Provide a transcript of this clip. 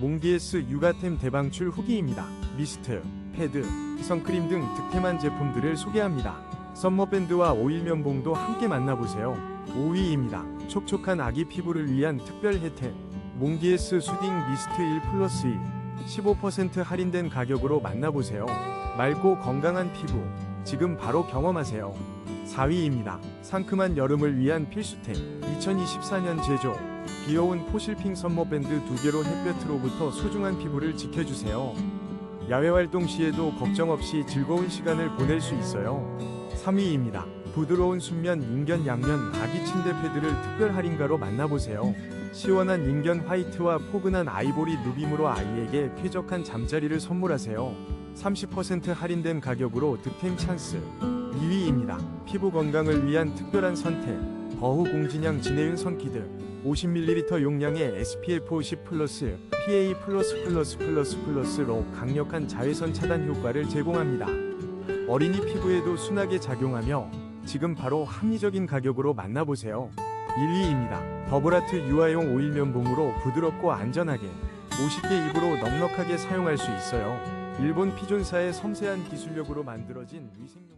몽디에스 육아템 대방출 후기입니다. 미스트, 패드, 선크림 등 득템한 제품들을 소개합니다. 썸머밴드와 오일 면봉도 함께 만나보세요. 5위입니다. 촉촉한 아기 피부를 위한 특별 혜택. 몽디에스 수딩 미스트 1 플러스 1. 15% 할인된 가격으로 만나보세요. 맑고 건강한 피부. 지금 바로 경험하세요. 4위입니다. 상큼한 여름을 위한 필수템. 2024년 제조. 귀여운 포실핑 썸머밴드 두 개로 햇볕으로부터 소중한 피부를 지켜주세요. 야외 활동 시에도 걱정 없이 즐거운 시간을 보낼 수 있어요. 3위입니다. 부드러운 순면 인견 양면 아기 침대 패드를 특별 할인가로 만나보세요. 시원한 인견 화이트와 포근한 아이보리 누빔으로 아이에게 쾌적한 잠자리를 선물하세요. 30% 할인된 가격으로 득템 찬스. 2위입니다. 피부 건강을 위한 특별한 선택. 버후 공진양 진해윤 선키드 50ml 용량의 SPF 50 플러스 PA 플러스 플러스 플러스 플러스로 강력한 자외선 차단 효과를 제공합니다. 어린이 피부에도 순하게 작용하며 지금 바로 합리적인 가격으로 만나보세요. 1위입니다. 더블아트 유아용 오일 면봉으로 부드럽고 안전하게 50개 입으로 넉넉하게 사용할 수 있어요. 일본 피존사의 섬세한 기술력으로 만들어진 위생용